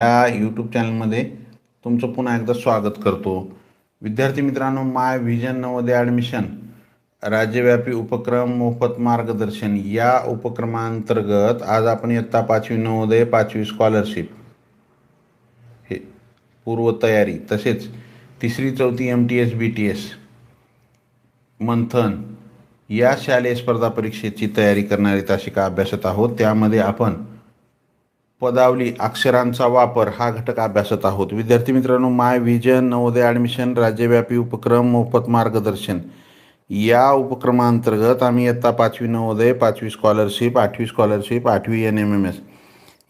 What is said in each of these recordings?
या यूट्यूब चॅनलमध्ये तुमचं पुन्हा एकदा स्वागत करतो. विद्यार्थी मित्रांनो माय व्हिजन नवोदय ॲडमिशन राज्यव्यापी उपक्रम मोफत मार्गदर्शन या उपक्रमांतर्गत आज आपण इयत्ता पाचवी नवोदय पाचवी स्कॉलरशिप हे पूर्वतयारी तसेच तिसरी चौथी M T S B T S Manthan या शालेय स्पर्धा परीक्षेची तयारी करणारी तासिका अभ्यासत आहोत? त्यामध्ये आपण पदावली अक्षरांचा वापर हा घटक अभ्यासत आहोत. विद्यार्थी मित्रांनो माय व्हिजन नवोदय ॲडमिशन राज्यव्यापी उपक्रम मोफत मार्गदर्शन. या उपक्रमांतर्गत आम्ही इयत्ता पाचवी नवोदय पाचवी स्कॉलरशिप आठवी स्कॉलरशिप आठवी एन एम एम एस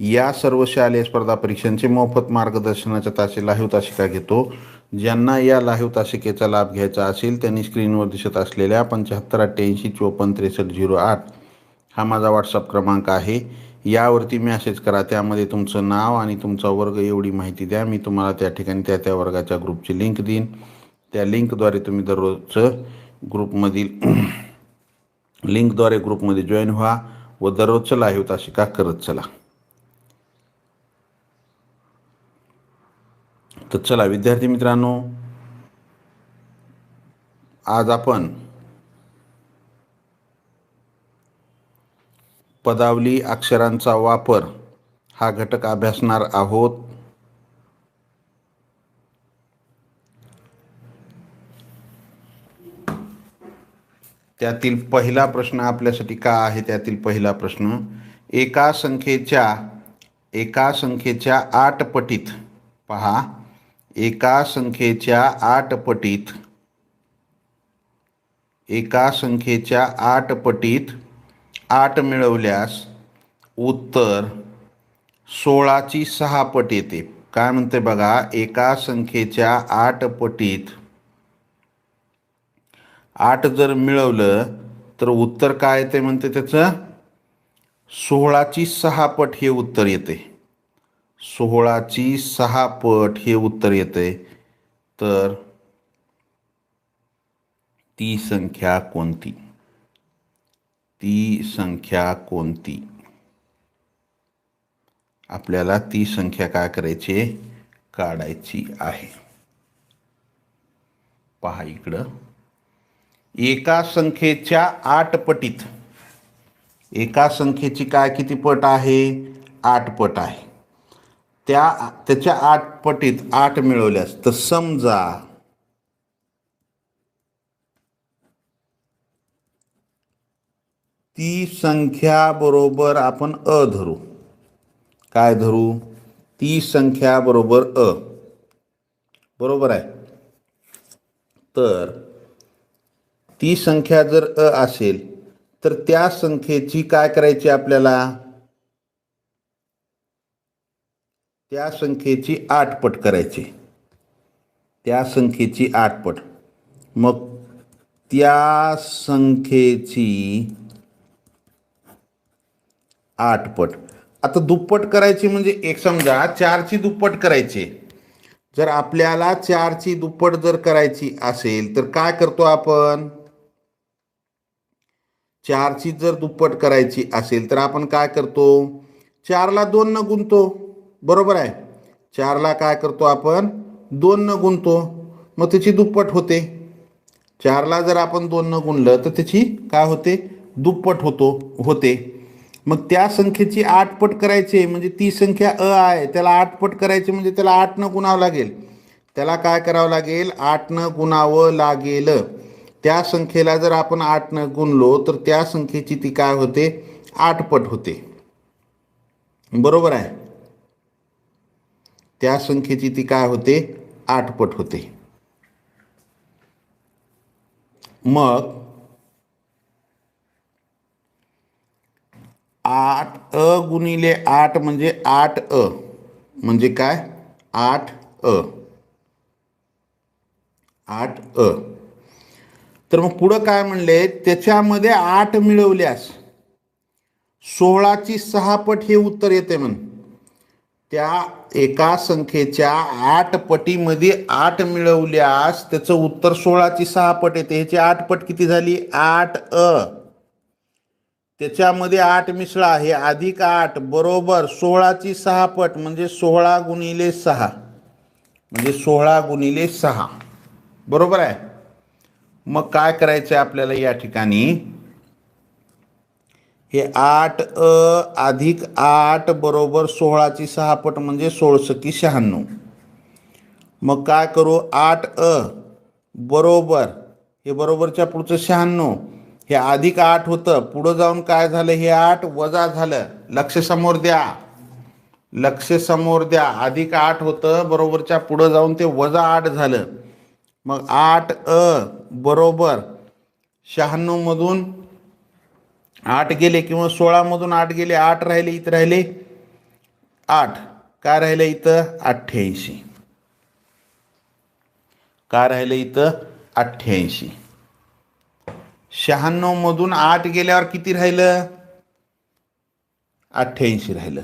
या सर्व शालेय स्पर्धा परीक्षांचे मोफत मार्गदर्शनाच्या तासे लाहीव तासिका घेतो. ज्यांना या लाहीव तासिकेचा लाभ घ्यायचा असेल त्यांनी स्क्रीनवर दिसत असलेल्या पंच्याहत्तर अठ्ठ्याऐंशी चोपन्न त्रेसष्ट झिरो आठ हा माझा व्हॉट्सअप क्रमांक आहे. यावरती मेसेज करा. त्यामध्ये तुमचं नाव आणि तुमचा वर्ग एवढी माहिती द्या. मी तुम्हाला त्या ठिकाणी त्या त्या वर्गाच्या ग्रुपची लिंक देईन. त्या लिंकद्वारे तुम्ही दररोजचं ग्रुपमधील लिंकद्वारे ग्रुपमध्ये जॉईन व्हा व दररोजचं लाईव्ह तासिका करत चला. तर चला विद्यार्थी मित्रांनो आज आपण पदावली अक्षरांचा वापर हा घटक अभ्यासणार आहोत. त्यातील पहिला प्रश्न आपल्यासाठी का आहे? त्यातील पहिला प्रश्न एका संख्येच्या एका संख्येच्या आठ पटीत पहा एका संख्येच्या आठ पटीत एका संख्येच्या आठ पटीत आठ मिळवल्यास उत्तर सोळाची सहा पट येते. काय म्हणते बघा? एका संख्येच्या आठ पटीत आठ जर मिळवलं तर उत्तर काय येते म्हणते त्याचं? सोहळाची सहा पट हे उत्तर येते. सोहळाची सहा पट हे उत्तर येते. तर ती संख्या कोणती? ती संख्या कोणती? आपल्याला ती संख्या काय करायची? काढायची आहे. पहा इकडं. एका संख्येच्या आठ पटीत. एका संख्येची काय किती पट आहे? आठ पट आहे. त्या त्याच्या आठ पटीत आठ मिळवल्यास तर समजा ती संख्या बरोबर आपण अ धरू. काय धरू? ती संख्या बरोबर अ. बरोबर आहे. तर ती संख्या जर अ असेल तर त्या संख्येची काय करायची आपल्याला? त्या संख्येची आठ पट करायची. त्या संख्येची आठपट. मग त्या संख्येची आठपट आता दुप्पट करायची म्हणजे एक समजा चारची दुप्पट करायची. जर आपल्याला चारची दुप्पट जर करायची असेल तर काय करतो आपण? चारची जर दुप्पट करायची असेल तर आपण काय करतो? चारला दोन न गुंतो बरोबर आहे? चारला काय करतो आपण? दोन न गुंतो मग त्याची दुप्पट होते. चारला जर आपण दोन न गुणलं तर त्याची काय होते? दुप्पट होतो होते. मग त्या संख्येची आठ पट करायची म्हणजे ती संख्या अ आहे त्याला आठ पट करायची म्हणजे त्याला आठ न गुणावं लागेल. त्याला काय करावं लागेल? आठ न गुणावं लागेल. त्या संख्येला जर आपण आठ न गुणलो तर त्या संख्येची ती काय होते? आठपट होते. बरोबर आहे? त्या संख्येची ती काय होते? आठपट होते. मग आठ अ गुणिले आठ म्हणजे आठ अ. म्हणजे काय? आठ अ. आठ अ. तर मग पुढं काय म्हणले? त्याच्यामध्ये आठ मिळवल्यास सोळाची सहा पट हे उत्तर येते म्हण. त्या एका संख्येच्या आठ पटीमध्ये आठ मिळवल्यास त्याचं उत्तर सोळाची सहा पट येते. ह्याची आठ पट किती झाली? आठ अ. त्याच्यामध्ये आठ मिसळा हे अधिक आठ बरोबर सोळाची सहा पट म्हणजे सोळा गुणिले सहा. म्हणजे सोळा गुणिले सहा. बरोबर आहे? मग काय करायचं आहे आपल्याला या ठिकाणी? हे आठ अ अधिक आठ बरोबर सोळाची सहा पट म्हणजे सोळसकी शहाण्णव. मग काय करू? आठ अ बरोबर. हे बरोबरच्या पुढचं शहाण्णव. हे अधिक आठ होतं. पुढं जाऊन काय झालं? हे आठ वजा झालं. लक्ष समोर द्या. लक्ष समोर द्या. अधिक आठ होतं बरोबरच्या पुढं जाऊन ते वजा आठ झालं. मग आठ अ बरोबर. शहाण्णवमधून आठ गेले किंवा सोळामधून आठ गेले आठ राहिले इथं राहिले आठ. काय राहिलं इथं? अठ्ठ्याऐंशी. काय राहिलं इथं? अठ्ठ्याऐंशी. शहाण्णवमधून आठ गेल्यावर किती राहिलं? अठ्ठ्याऐंशी राहिलं.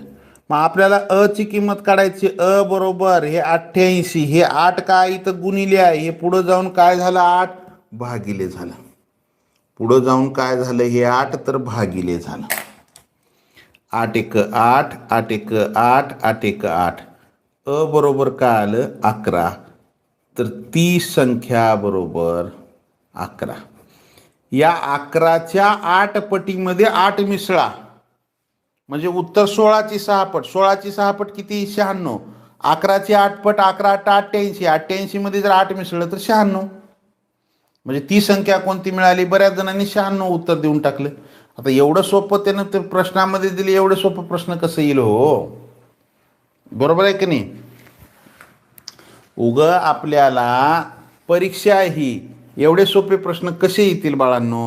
मग आपल्याला अ ची किंमत काढायची अ बरोबर हे अठ्ठ्याऐंशी हे आठ काय इथं गुणिले आहे? हे पुढं जाऊन काय झालं? आठ भागिले झालं. पुढं जाऊन काय झालं? हे आठ तर भागिले झालं. आठ एक आठ आठ एक आठ आठ एक आठ. अ बरोबर काय आलं? अकरा. तर ती संख्या बरोबर अकरा. या अकराच्या आठ पटीमध्ये आठ मिसळा. म्हणजे उत्तर सोळाची सहापट सोळाची सहापट किती? शहाण्णव. अकराची आठ पट अकरा आठ अठ्ठ्याऐंशी अठ्ठ्याऐंशीमध्ये जर आठ मिसळलं तर शहाण्णव. म्हणजे ती संख्या कोणती मिळाली? बऱ्याच जणांनी शहाण्णव उत्तर देऊन टाकलं. आता एवढं सोपं त्यानं ते प्रश्नामध्ये दिले एवढं सोपं प्रश्न कसं येईल हो? बरोबर आहे की नाही? उग आपल्याला परीक्षा ही एवढे सोपे प्रश्न कसे येतील बाळांनो?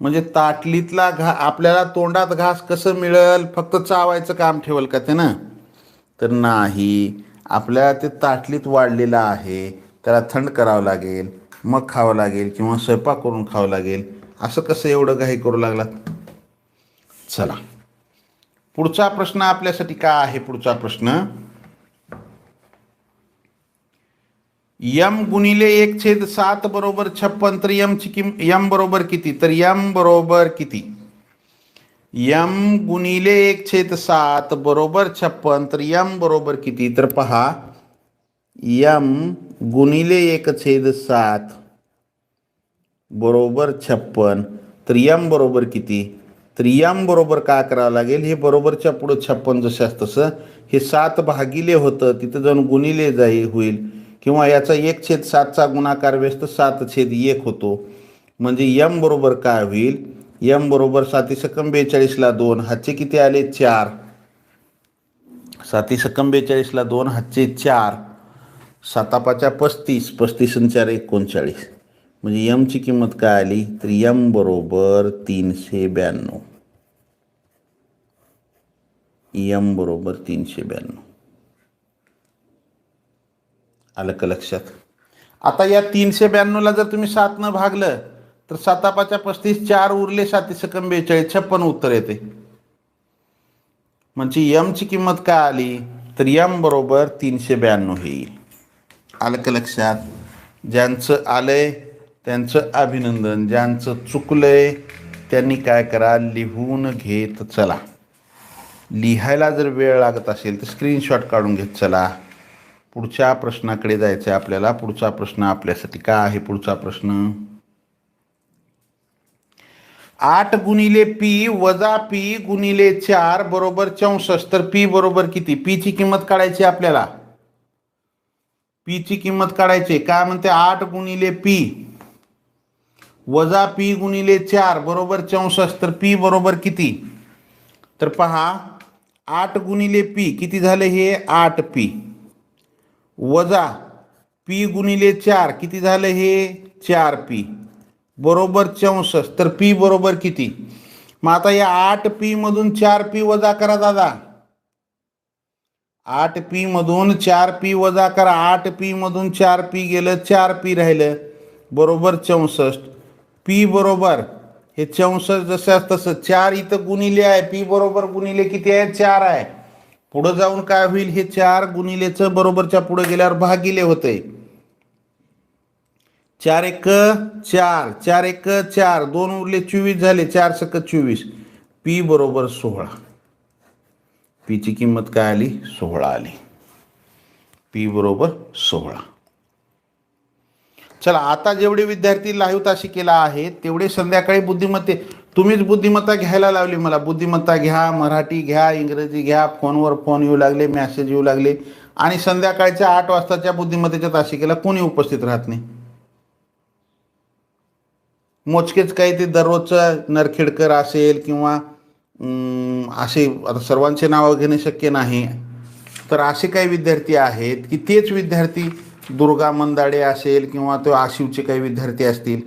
म्हणजे ताटलीतला घा आपल्याला तोंडात घास कसं मिळेल? फक्त चावायचं काम ठेवल का ते ना तर नाही. आपल्याला ते ताटलीत वाढलेलं आहे. त्याला थंड करावं लागेल मग खावं लागेल किंवा स्वयंपाक करून खावं लागेल. असं कसं एवढं घाई करू लागला चला. पुढचा प्रश्न आपल्यासाठी काय आहे? पुढचा प्रश्न. यम गुणिले एक छेद सात बरोबर छप्पन तर यमची किम यम बरोबर किती? तर यम बरोबर किती? यम गुणिले एक छेद सात बरोबर छप्पन तर यम बरोबर किती? तर पहा यम गुणिले एक छेद सात बरोबर छप्पन तर यम बरोबर किती? तर यम बरोबर का करावं लागेल? हे बरोबरच्या पुढं छप्पन जसं तसं हे सात भागिले होतं तिथं जाऊन गुणिले जाई होईल. किंवा याचा एक छेद सातचा गुणाकार व्यस्त सात छेद एक होतो. म्हणजे यम बरोबर काय होईल? यम बरोबर साती सकम बेचाळीसला दोन हातचे किती आले? चार. साती सकम बेचाळीसला दोन हातचे चार. सातापाच्या पस्तीस पस्तीस आणि चार एकोणचाळीस. म्हणजे यमची किंमत काय आली? तर यम बरोबर तीनशे ब्याण्णव. यम बरोबर तीनशे ब्याण्णव. आलं का लक्षात. आता या तीनशे ब्याण्णवला जर तुम्ही सातनं भागलं तर सातापाच्या पस्तीस चार उरले सातीस सकम बेचाळीस छप्पन उत्तर येते. म्हणजे यमची किंमत काय आली? तर यम बरोबर तीनशे ब्याण्णव येईल. आलं का लक्षात. ज्यांचं आलंय त्यांचं अभिनंदन. ज्यांचं चुकलंय त्यांनी काय करा? लिहून घेत चला. लिहायला जर वेळ लागत असेल तर स्क्रीनशॉट काढून घेत चला. पुढच्या प्रश्नाकडे जायचं आहे आपल्याला. पुढचा प्रश्न आपल्यासाठी काय आहे पुढचा प्रश्न? आठ गुणिले पी वजा पी गुणिले चार बरोबर चौसष्ट. तर पी बरोबर किती? पी ची किंमत काढायची आपल्याला. पी ची किंमत काढायची. काय म्हणते? आठ गुणिले पी वजा पी गुणिले चार बरोबर चौसष्ट. तर पी बरोबर किती? तर पहा आठ गुणिले पी किती झाले हे? आठ पी. वजा पी गुणिले चार. किती झालं हे? चार पी बरोबर चौसष्ट. तर पी बरोबर किती? मग आता या आठ पी मधून चार पी वजा करा दादा. आठ पी मधून चार पी वजा करा. आठ पी मधून चार पी गेलं चार पी राहिलं. बरोबर चौसष्ट. पी बरोबर. हे चौसष्ट जसं तसं. चार इथं गुणिले आहे. पी बरोबर गुणिले किती आहे? चार आहे. पुढं जाऊन काय होईल हे चार गुणिलेचं बरोबरच्या पुढे गेल्यावर भागिले होते. चार एक चार चार एक चार. दोन उरले चोवीस झाले चार सक चोवीस. पी बरोबर सोळा. पीची किंमत काय आली? सोळा आली. पी बरोबर सोळा. चला आता जेवढे विद्यार्थी लाईव्ह ताशी केला आहे तेवढे संध्याकाळी बुद्धिमत्ते तुम्हीच बुद्धिमत्ता घ्यायला लावली मला. बुद्धिमत्ता घ्या मराठी घ्या इंग्रजी घ्या फोनवर फोन येऊ लागले मेसेज येऊ लागले. आणि संध्याकाळच्या आठ वाजताच्या बुद्धिमत्तेच्या तासिकेला कोणी उपस्थित राहत नाही? मोजकेच काही ते दररोजचं नरखेडकर असेल किंवा असे आता सर्वांचे नावं घेणे शक्य नाही. तर असे काही विद्यार्थी आहेत की तेच विद्यार्थी दुर्गा मंदाडे असेल किंवा तो आशिवचे काही विद्यार्थी असतील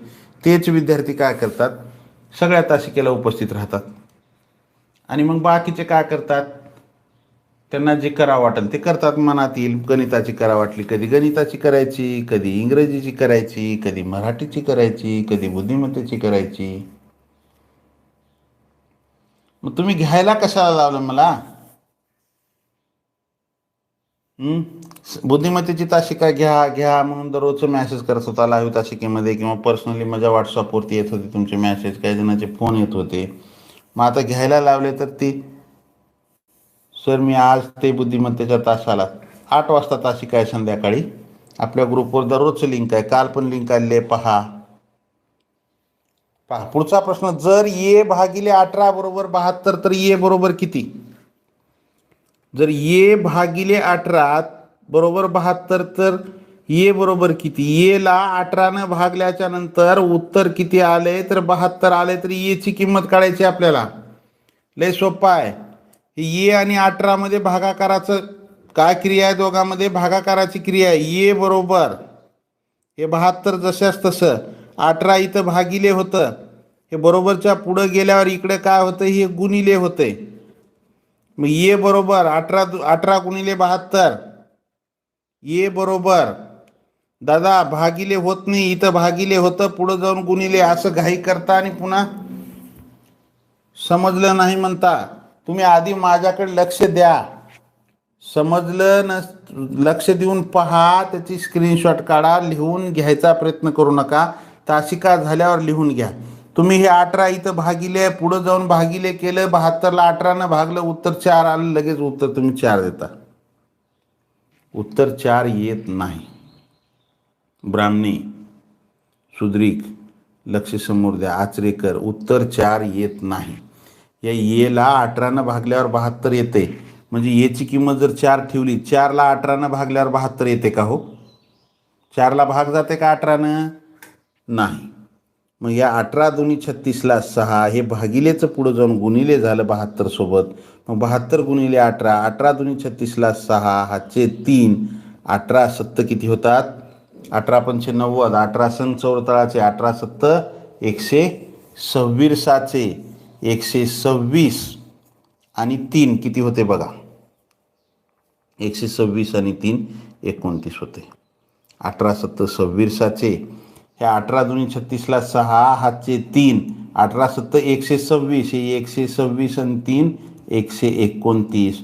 तेच विद्यार्थी काय करतात? सगळ्या तासिकेला उपस्थित राहतात. आणि मग बाकीचे काय करतात? त्यांना जे करा वाटेल ते करतात मनात येईल गणिताची करा वाटली कधी गणिताची करायची कधी इंग्रजीची करायची कधी मराठीची करायची कधी बुद्धिमत्तेची करायची. मग तुम्ही घ्यायला कशाला लावलं मला? बुद्धिमत्तेची तासिका घ्या घ्या म्हणून दररोजचं मेसेज करत होता लाईव्ह तासिकेमध्ये किंवा पर्सनली माझ्या व्हॉट्सअपवरती येत होते तुमचे मेसेज काही जणांचे फोन येत होते. मग आता घ्यायला लावले तर ती सर मी आज ते बुद्धिमत्तेच्या तासाला आठ वाजता तासिका आहे संध्याकाळी. आपल्या ग्रुपवर दररोजचं लिंक आहे. काल पण लिंक आलेली आहे पहा. पहा पुढचा प्रश्न जर ये भागिले अठरा बरोबर बहात्तर तर ये बरोबर किती? जर ये भागिले अठरा बरोबर बहात्तर तर ये बरोबर किती? येला अठरानं भागल्याच्या नंतर उत्तर किती आले? तर बहात्तर आले तर येची किंमत काढायची आपल्याला. लय सोपं आहे. ये आणि अठरामध्ये भागाकाराचं काय क्रिया आहे दोघांमध्ये? भागाकाराची क्रिया आहे. ये बरोबर. हे बहात्तर जशाच तसं. अठरा इथं भागिले होतं. हे बरोबरच्या पुढं गेल्यावर इकडे काय होतं? हे गुणिले होते. मग ये बरोबर अठरा दु- अठरा गुणिले बहात्तर. ये बरोबर. दादा भागिले होत नाही इथं भागिले होतं पुढं जाऊन गुणिले असं घाई करता आणि पुन्हा समजलं नाही म्हणता. तुम्ही आधी माझ्याकडे लक्ष द्या. समजलं न लक्ष देऊन पहा त्याची स्क्रीनशॉट काढा लिहून घ्यायचा प्रयत्न करू नका. तासिका झाल्यावर लिहून घ्या. तुम्ही हे अठरा इथं भागिले पुढं जाऊन भागिले केलं बहात्तरला अठरानं भागलं उत्तर चार आलं लगेच उत्तर तुम्ही चार देता. उत्तर चार येत नाही. ब्राह्मणी सुद्रिक लक्ष समोर द्या आचरेकर उत्तर चार येत नाही. या येला अठरानं भागल्यावर बहात्तर येते. म्हणजे येची किंमत जर चार ठेवली चारला अठरानं भागल्यावर बहात्तर येते का हो? चारला भाग जाते का अठरानं? नाही. मग या अठरा दोन्ही छत्तीसला सहा हे भागिलेचं पुढं जाऊन गुणिले झालं बहात्तर सोबत. मग बहात्तर गुणिले अठरा अठरा दोन्ही छत्तीसला सहा हाचे तीन अठरा सत्त किती होतात? अठरा पंचे नव्वद अठरा सन चौरतळाचे अठरा सत्त एकशे सव्वीसाचे एकशे सव्वीस आणि तीन किती होते बघा? एकशे सव्वीस आणि तीन एकोणतीस होते. अठरा सत्त सव्वीसाचे ह्या अठरा दोन छत्तीसला सहा हातचे तीन. अठरा सत्तर एकशे सव्वीस. हे एकशे सव्वीस आणि तीन एकशे एकोणतीस.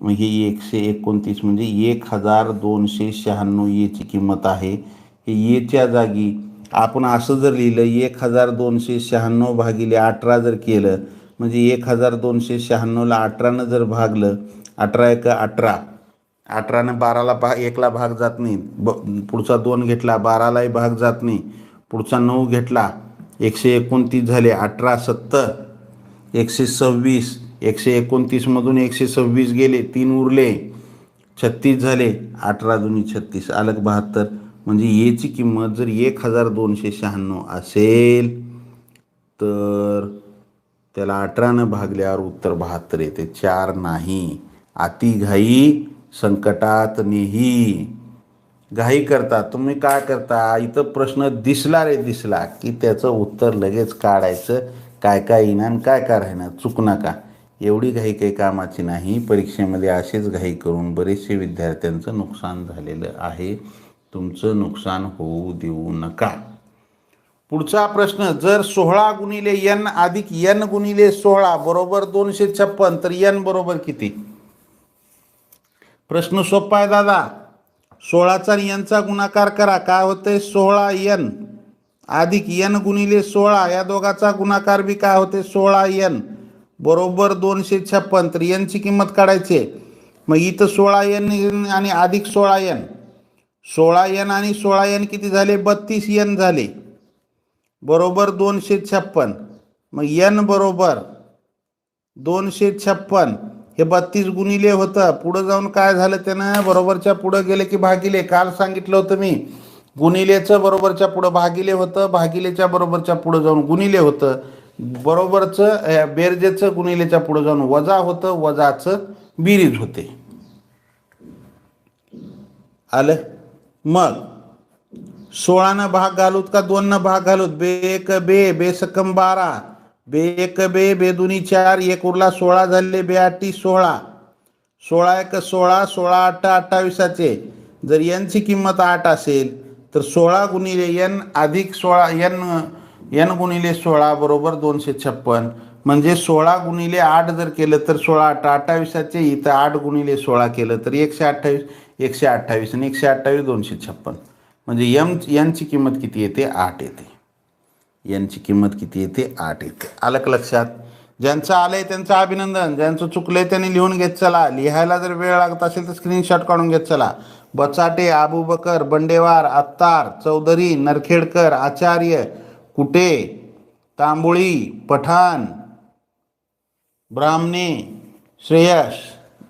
म्हणजे हे एकशे एकोणतीस म्हणजे एक हजार दोनशे शहाण्णव येची किंमत आहे. हे येच्या जागी आपण असं जर लिहिलं एक हजार दोनशे शहाण्णव भागिले अठरा जर केलं म्हणजे एक हजार दोनशे शहाण्णवला अठरानं जर भागलं अठरा एक अठरा. अठरानं बाराला भाग एकला भाग जात नाही. ब पुढचा दोन घेतला बारालाही भाग जात नाही. पुढचा नऊ घेतला एकशे एकोणतीस झाले अठरा सत्तर एकशे सव्वीस एकशे एकोणतीसमधून एकशे सव्वीस गेले तीन उरले छत्तीस झाले अठरा जुनी छत्तीस अलग बहात्तर. म्हणजे येची किंमत जर एक हजार दोनशे शहाण्णव असेल तर त्याला अठरानं भागल्यावर उत्तर बहात्तर येते. चार नाही. अति घाई संकटात नेही. घाई करता तुम्ही काय करता? इथं प्रश्न दिसला रे दिसला की त्याचं उत्तर लगेच काढायचं. काय काय येणार काय काय राहणार चूक नका. एवढी घाई काही कामाची नाही. परीक्षेमध्ये असेच घाई करून बरेचसे विद्यार्थ्यांचं नुकसान झालेलं आहे. तुमचं नुकसान होऊ देऊ नका. पुढचा प्रश्न जर सोळा गुणिले यन अधिक यन गुणिले सोळा बरोबर दोनशे छप्पन तर यन बरोबर किती? प्रश्न सोपा आहे दादा. सोळाचा यनचा गुणाकार करा. काय होते सोळा यन. अधिक यन गुणिले सोळा. या दोघाचा गुणाकार बी काय होते सोळा यन. बरोबर दोनशे छप्पन. तर यनची किंमत काढायची मग इथं सोळा यन आणि अधिक सोळा यन. सोळा यन आणि सोळा यन किती झाले? बत्तीस यन झाले. बरोबर दोनशे छप्पन. मग यन बरोबर दोनशे छप्पन. हे बत्तीस गुणिले होतं. पुढं जाऊन काय झालं त्यानं? बरोबरच्या पुढं गेले की भागिले. काल सांगितलं होतं मी. गुणिलेचं बरोबरच्या पुढं भागिले होतं. भागिलेच्या बरोबरच्या पुढं जाऊन गुणिले होतं. बरोबरचं बेरजेचं गुणिलेच्या पुढं जाऊन वजा होतं. वजाचं बिरीज होते. आलं? मग सोळानं भाग घालूत का दोननं भाग घालूत? बे एक बे बे बारा. बे एक बे बे दुनी चार एक उरला सोळा झाले बे आठी सोळा. सोळा एक सोळा सोळा आठ अठ्ठावीसाचे. जर यांची किंमत आठ असेल तर सोळा गुणिले एन अधिक सोळा एन एन गुणिले सोळा बरोबर दोनशे छप्पन. म्हणजे सोळा गुणिले आठ जर केलं तर सोळा आठ अठ्ठावीसाचे इथं आठ गुणिले सोळा केलं तर एकशे अठ्ठावीस एकशे अठ्ठावीस आणि एकशे अठ्ठावीस दोनशे छप्पन. म्हणजे यम यांची किंमत किती येते? आठ येते. यांची किंमत किती येते आठ येते. आलं का लक्षात. ज्यांचं आलंय त्यांचं अभिनंदन. ज्यांचं चुकलंय त्यांनी लिहून घेत चला. लिहायला जर वेळ लागत असेल तर स्क्रीनशॉट काढून घेत चला. बचाटे आबूबकर बंडेवार अत्तार चौधरी नरखेडकर आचार्य कुटे तांबोळी पठाण ब्राह्मणे श्रेयस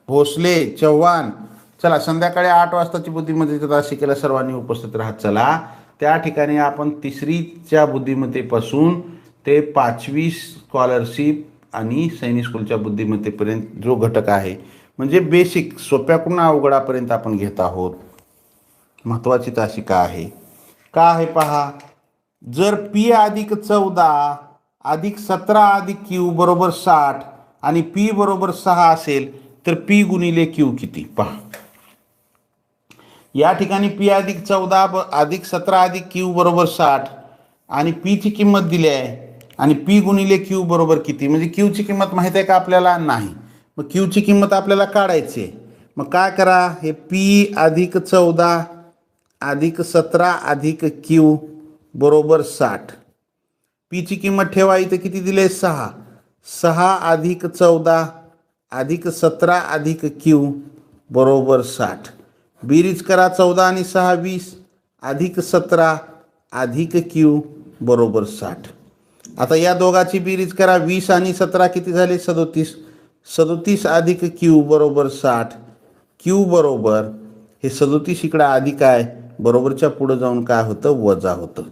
भोसले चव्हाण. चला संध्याकाळी आठ वाजताची बुद्धिमत्तेचा तास सर्वांनी उपस्थित राहत चला. त्या ठिकाणी आपण तिसरीच्या बुद्धिमत्तेपासून ते पाचवी स्कॉलरशिप आणि सैनिक स्कूलच्या बुद्धिमत्तेपर्यंत जो घटक आहे म्हणजे बेसिक सोप्याकडून अवघडापर्यंत आपण घेत आहोत. महत्त्वाची तासिका आहे? का आहे पहा? जर पी अधिक चौदा अधिक सतरा अधिक क्यू बरोबर साठ आणि पी बरोबर सहा असेल तर पी गुणिले क्यू किती? पहा. या ठिकाणी पी अधिक चौदा ब अधिक सतरा अधिक क्यू बरोबर साठ. आणि पीची किंमत दिली आहे. आणि पी गुणिले क्यू बरोबर किती? म्हणजे क्यूची किंमत माहीत आहे का आपल्याला? नाही. मग क्यूची किंमत आपल्याला काढायची आहे. मग काय करा? हे पी अधिक चौदा अधिक सतरा अधिक क्यू बरोबर साठ. पीची किंमत ठेवा इथं किती दिले? सहा. सहा अधिक चौदा अधिक सतरा अधिक क्यू बरोबर साठ. बेरीज करा चौदा आणि सहा वीस. अधिक सतरा अधिक क्यू बरोबर साठ. आता या दोघाची बेरीज करा. वीस आणि सतरा किती झाले? सदोतीस. सदोतीस अधिक क्यू बरोबर साठ. क्यू बरोबर हे सदोतीस इकडं अधिक आहे. बरोबरच्या पुढं जाऊन काय होतं? वजा होतं.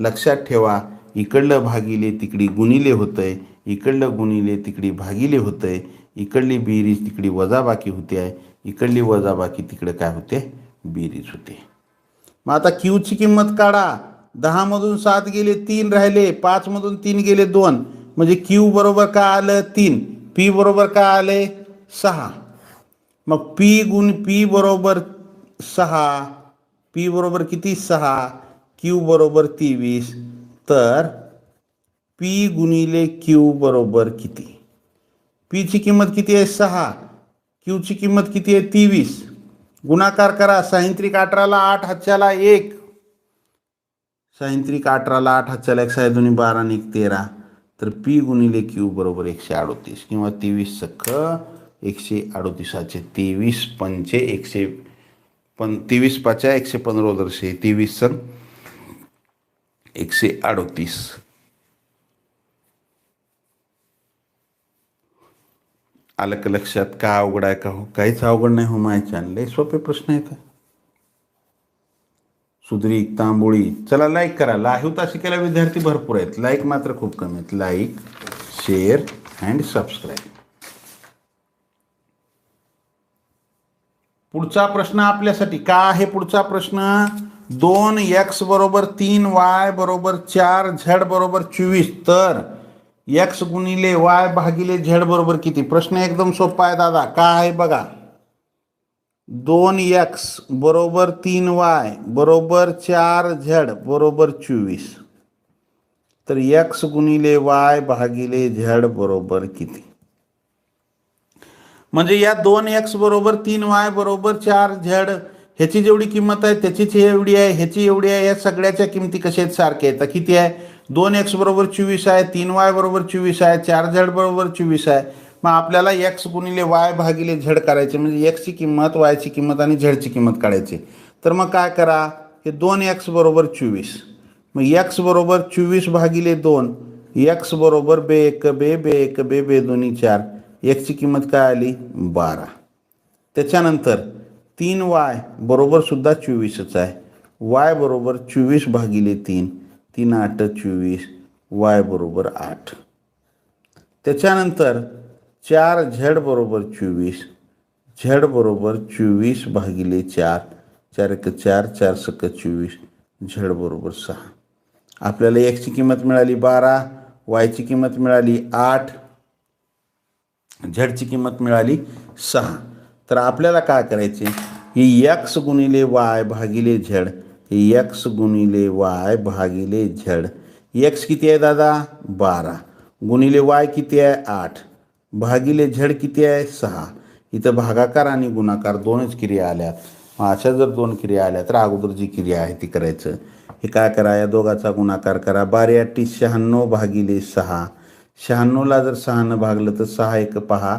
लक्षात ठेवा इकडलं भागिले तिकडी गुणिले होतंय. इकडलं गुणिले तिकडी भागिले होतंय. इकडली बेरीज तिकडी वजाबाकी होते आहे. इकडली वजाबाकी तिकडे काय होते? बेरीज होते. मग आता क्यूची किंमत काढा. दहामधून सात गेले तीन राहिले पाचमधून तीन गेले दोन. म्हणजे क्यू बरोबर काय आलं तीन? पी बरोबर काय आले सहा? मग पी गुण पी बरोबर सहा. पी बरोबर किती? सहा. क्यू बरोबर तेवीस. तर पी गुणिले क्यू बरोबर किती? पीची किंमत किती आहे? सहा. क्यूची किंमत किती आहे? तेवीस. गुणाकार करा. सायंत्रिक अठराला आठ हातच्याला एक. सायंत्रिक अठराला आठ हातच्याला एक. साहे दोन्ही बारा आणि एक तेरा. तर पी गुणिले क्यू बरोबर एकशे अडोतीस किंवा तेवीस सख एकशे अडोतीसाचे तेवीस पंचे एकशे पण तेवीस पाच्या एकशे पंधरा दर्शे तेवीस सण एकशे अडोतीस. आलं का लक्षात का अवघड आहे का हो काहीच अवघड नाही हो माहिती आणले सोपे प्रश्न आहेत. सुधरी तांबोळी चला लाईक करा. लाईव्ह शिकायला विद्यार्थी भरपूर आहेत. लाईक मात्र खूप कमी आहेत. लाईक शेअर अँड सबस्क्राईब पुढचा प्रश्न आपल्यासाठी का आहे पुढचा प्रश्न? दोन एक्स बरोबर तीन वाय बरोबर चार झेड बरोबर चोवीस. तर एक्स गुणिले वाय भागिले झेड बरोबर किती? प्रश्न एकदम सोपा आहे दादा. काय आहे बघा? दोन एक्स बरोबर तीन वाय बरोबर चार झेड बरोबर चोवीस. तर एक्स गुणिले वाय भागिले झेड बरोबर किती? म्हणजे या दोन एक्स बरोबर तीन वाय बरोबर चार झेड ह्याची जेवढी किंमत आहे त्याचीच एवढी आहे ह्याची एवढी आहे या सगळ्याच्या किमती कशा आहेत सारख्या आहेत तर किती आहे? दोन एक्स बरोबर चोवीस आहे तीन वाय बरोबर चोवीस आहे चार झेड बरोबर चोवीस आहे. मग आपल्याला एक्स गुणिले वाय भागिले झेड करायचे म्हणजे एक्सची किंमत वायची किंमत आणि झेडची किंमत काढायची. तर मग काय करा हे दोन एक्स बरोबर चोवीस. मग एक्स बरोबर चोवीस भागिले दोन एक्स बरोबर बे एक बे बे एक बे बे दोन्ही चार. एक्सची किंमत काय आली? बारा. त्याच्यानंतर तीन वाय बरोबर सुद्धा चोवीसच आहे. वाय बरोबर चोवीस भागिले तीन. तीन आठ चोवीस वाय बरोबर आठ. त्याच्यानंतर चार झेड बरोबर चोवीस झेड बरोबर चोवीस भागिले चार चार एक चार चार सक चोवीस झेड बरोबर सहा. आपल्याला एक्सची किंमत मिळाली बारा वायची किंमत मिळाली आठ झेडची किंमत मिळाली सहा. तर आपल्याला काय करायचे? ही एक्स गुणिले वाय भागिले झेड यक्स एक्स गुणिले वाय भागिले झेड एक्स किती आहे दादा? बारा. गुणिले वाय किती आहे? आठ. भागिले झेड किती आहे? सहा. इथं भागाकार आणि गुणाकार दोनच क्रिया आल्यात. मग अशा जर दोन क्रिया आल्या तर अगोदर जी क्रिया आहे ती करायचं. हे काय करा? या दोघाचा गुणाकार करा. बारा अठ्ठी शहाण्णव भागिले सहा. शहाण्णवला जर सहानं भागलं तर सहा एक पहा.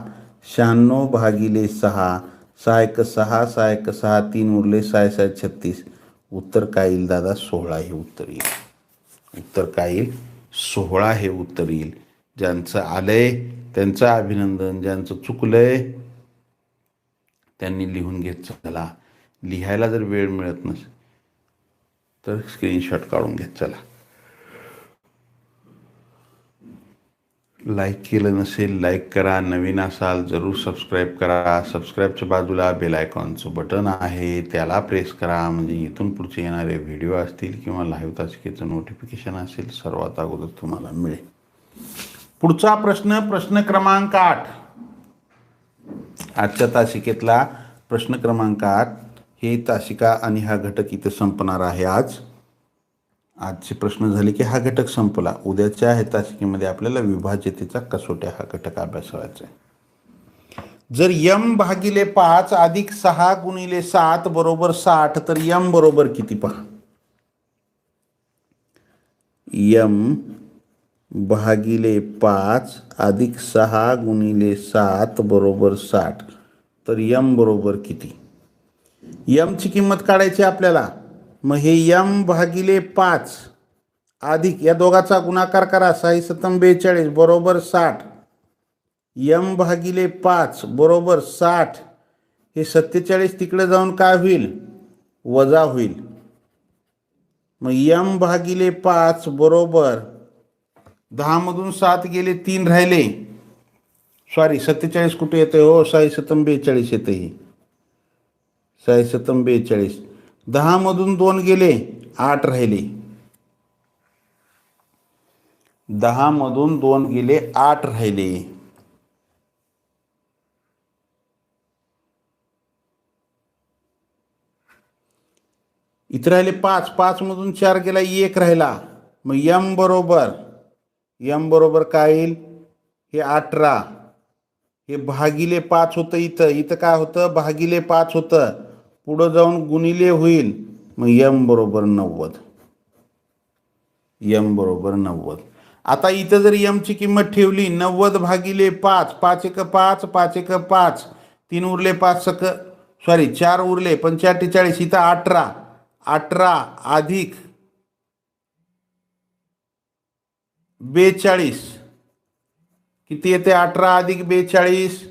शहाण्णव भागिले सहा. सहा एक सहा सहा एक सहा तीन उरले सहा सहा छत्तीस. उत्तर काय येईल दादा? सोहळा हे उत्तर येईल. उत्तर काय येईल? सोहळा हे उत्तर येईल. ज्यांचं आलंय त्यांचं अभिनंदन ज्यांचं चुकलंय त्यांनी लिहून घेत चला. लिहायला जर वेळ मिळत नसेल तर स्क्रीनशॉट काढून घेत चला. लाईक केलं नसेल लाईक करा. नवीन असाल जरूर सबस्क्राईब करा. सबस्क्राईबच्या बाजूला बेल आयकॉनचं बटन आहे. त्याला प्रेस करा. म्हणजे इथून पुढचे येणारे व्हिडिओ असतील किंवा लाईव्ह तासिकेचं नोटिफिकेशन असेल सर्वात अगोदर तुम्हाला मिळेल. पुढचा प्रश्न प्रश्न क्रमांक आठ. आजच्या तासिकेतला प्रश्न क्रमांक आठ हे तासिका आणि हा घटक इथं संपणार आहे आज. आजचे प्रश्न झाले की हा घटक संपला. उद्याच्या आहे तासिकेमध्ये आपल्याला विभाज्यतेचा कसोट्या हा घटक अभ्यासायचा आहे. जर यम भागिले पाच अधिक सहा गुणिले सात बरोबर साठ तर यम बरोबर किती पहा? यम भागिले पाच अधिक सहा गुणिले सात बरोबर साठ तर यम बरोबर किती? यमची किंमत काढायची आपल्याला. मग हे यम भागिले पाच. अधिक या दोघाचा गुणाकार करा. साई सतम बेचाळीस बरोबर साठ. यम भागिले पाच बरोबर साठ. हे सत्तेचाळीस तिकडे जाऊन काय होईल? वजा होईल. मग यम भागिले पाच बरोबर. दहामधून सात गेले तीन राहिले. सॉरी सत्तेचाळीस कुठे येते हो साई सतम बेचाळीस येते ही साई सतम बेचाळीस. दहामधून दोन गेले आठ राहिले. दहामधून दोन गेले आठ राहिले. इथं राहिले पाच पाच मधून चार गेला एक राहिला. मग यम बरोबर यम बरोबर काय येईल? हे अठरा. हे भागिले पाच होतं इथं. इथं काय होतं? भागिले पाच होतं. पुढं जाऊन गुणिले होईल. मग यम बरोबर नव्वद. यम बरोबर नव्वद. आता इथं जर यमची किंमत ठेवली नव्वद भागिले पाच पाच एक पाच पाच एक पाच तीन उरले पाच सक सॉरी चार उरले पंच्याठेचाळीस इथं अठरा अठरा अधिक बेचाळीस. किती येते? अठरा अधिक बेचाळीस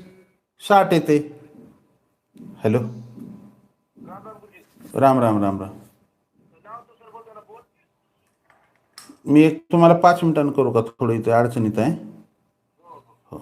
साठ येते. हॅलो? राम राम राम राम. मी एक तुम्हाला पाच मिनिटांनी करू का? थोडं इथे अडचणीत आहे. हो.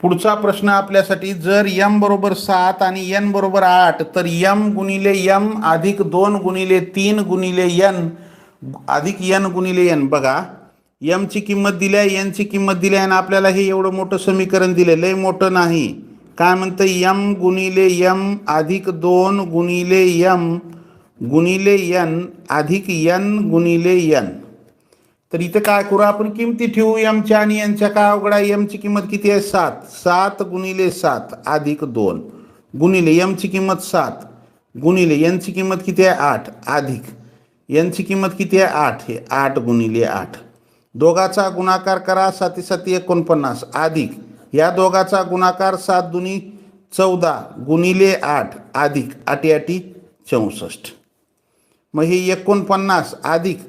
पुढचा प्रश्न आपल्यासाठी जर यम बरोबर सात आणि एन बरोबर आठ तर यम गुणिले यम अधिक दोन गुणिले तीन गुणिले एन अधिक एन गुणिले एन बघा यमची किंमत दिली आहे एनची किंमत दिली आहे आणि आपल्याला हे एवढं मोठं समीकरण दिलं लय मोठं नाही. काय म्हणतं यम गुणिले यम अधिक दोन गुणिले यम गुणिले यन अधिक यन गुणिले यन तर इथं काय करू? आपण किमती ठेवू यमच्या आणि यांच्या काय अवघडा यमची किंमत किती आहे? सात. सात गुणिले सात अधिक दोन. गुणिले यमची किंमत सात. गुणिले यांची किंमत किती आहे? आठ. अधिक. यांची किंमत किती आहे? आठ. हे आठ गुणिले आठ. दोघाचा गुणाकार करा साती साती एकोणपन्नास. अधिक. या दोघाचा गुणाकार सात दुनी चौदा गुणिले आठ. अधिक. आठी आठी चौसष्ट. मग हे एकोणपन्नास. अधिक.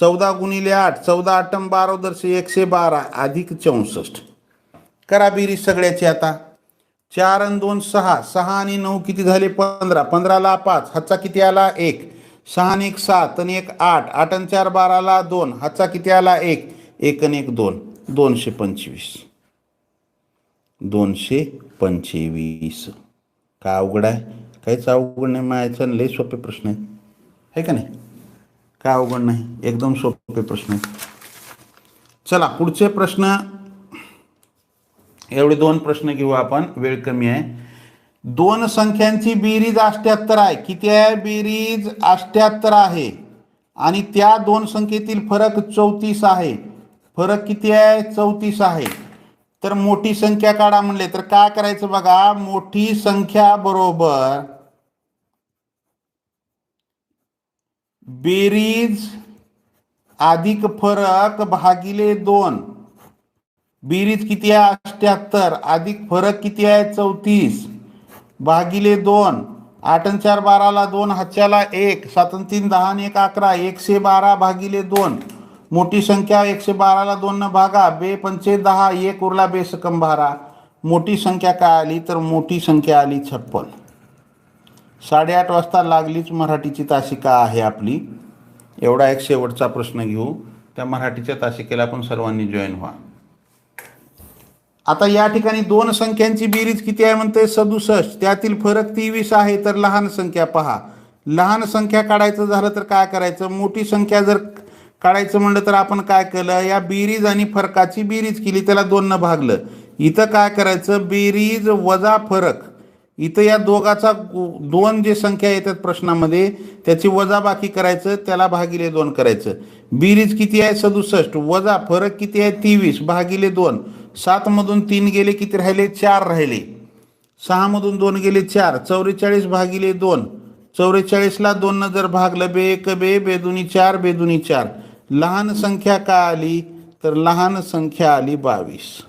चौदा गुणिले आठ. चौदा आठम बारा दरशे एकशे बारा. अधिक चौसष्ट. करा बेरीज सगळ्याची आता. चार आणि दोन सहा. सहा आणि नऊ किती झाले? पंधरा. पंधराला पाच. हातचा किती आला? एक. सहा आणि एक सात आणि एक आठ. आठ आणि चार बाराला दोन. हाचा किती आला? एक. एक आणि एक दोन. दोनशे पंचवीस. दोनशे पंचवीस. का अवघड आहे? काहीच अवघड नाही. मायचं लय सोपे प्रश्न आहेत. आहे का नाही? काय अवघड नाही. एकदम सोपे प्रश्न आहेत. चला पुढचे प्रश्न. एवढे दोन प्रश्न घेऊ आपण. वेळ कमी आहे. दोन संख्यांची बेरीज अष्ट्याहत्तर आहे. किती आहे? बेरीज अष्ट्याहत्तर आहे. आणि त्या दोन संख्येतील फरक चौतीस आहे. फरक किती आहे? चौतीस आहे. तर मोठी संख्या काढा म्हणले तर काय करायचं बघा? मोठी संख्या बरोबर बेरीज अधिक फरक भागिले दोन. बेरीज किती आहे? अष्ट्याहत्तर. अधिक फरक किती आहे? चौतीस. भागिले दोन आठ आणि चार बाराला दोन हाच्याला एक सात तीन दहा आणि एक अकरा एकशे बारा भागिले दोन. मोठी संख्या एकशे बाराला दोन भागा बे पंचे दहा एक उरला बेसकम बारा. मोठी संख्या काय आली तर मोठी संख्या आली छप्पन. साडेआठ वाजता लागलीच मराठीची तासिका आहे आपली. एवढा एक शेवटचा प्रश्न घेऊ. त्या मराठीच्या तासिकेला आपण सर्वांनी जॉईन व्हा. आता या ठिकाणी दोन संख्यांची बेरीज किती आहे म्हणते सदुसष्ट. त्यातील फरक तेवीस आहे तर लहान संख्या पहा. लहान संख्या काढायचं झालं तर काय करायचं? मोठी संख्या जर काढायचं म्हणलं तर आपण काय केलं? या बेरीज आणि फरकाची बेरीज केली त्याला दोननं भागलं. इथं काय करायचं? बेरीज वजा फरक. इथं या दोघाचा दोन जे संख्या येतात प्रश्नामध्ये त्याची वजाबाकी करायचं त्याला भागिले दोन करायचं. बेरीज किती आहे? सदुसष्ट. वजा फरक किती आहे? तेवीस. भागिले दोन. सातमधून तीन गेले किती राहिले? चार राहिले. सहामधून दोन गेले चार. चौवेचाळीस भागिले दोन. चौवेचाळीसला दोननं जर भागलं बे एक बे बेदुनी चार बेदुनी चार. लहान संख्या का आली? तर लहान संख्या आली बावीस.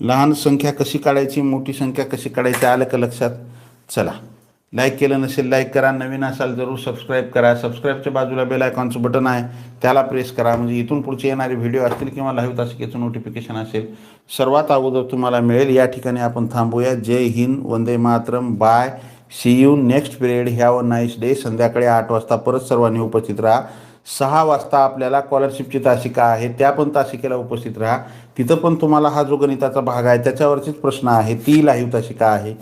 लहान संख्या कशी काढायची? मोठी संख्या कशी काढायची? आलं का लक्षात? चला. लाईक केलं नसेल लाईक करा. नवीन असाल जरूर सबस्क्राईब करा. सबस्क्राईबच्या बाजूला बेल आयकॉनचं बटन आहे त्याला प्रेस करा. म्हणजे इथून पुढचे येणारे व्हिडिओ असतील किंवा लाईव्ह तासिकेचं नोटिफिकेशन असेल सर्वात अगोदर तुम्हाला मिळेल. या ठिकाणी आपण थांबूया. जय हिंद वंदे Mataram bye see you next period have a nice day संध्याकाळी आठ वाजता परत सर्वांनी उपस्थित राहा. सहा वाजता आपल्याला स्कॉलरशिपची तासिका आहे. त्या पण तासिकेला उपस्थित राहा. तिथं पण तुम्हाला हा जो गणिताचा भाग आहे त्याच्यावरचीच प्रश्न आहे. ती लाईव्ह तासिका आहे.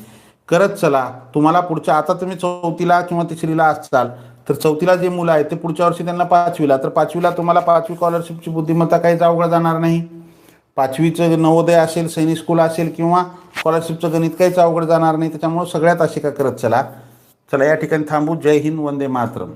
करत चला. तुम्हाला पुढच्या आता तुम्ही चौथीला किंवा तिसरीला असाल तर चौथीला जे मुलं आहेत ते पुढच्या वर्षी त्यांना पाचवीला तर पाचवीला तुम्हाला पाचवी स्कॉलरशिपची बुद्धिमत्ता काहीच अवघड जाणार नाही. पाचवीचं नवोदय असेल सैनिक स्कूल असेल किंवा स्कॉलरशिपचं गणित काहीच अवघड जाणार नाही त्याच्यामुळे सगळ्यात तासिका करत चला. चला या ठिकाणी थांबू. जय हिंद वंदे मातरम.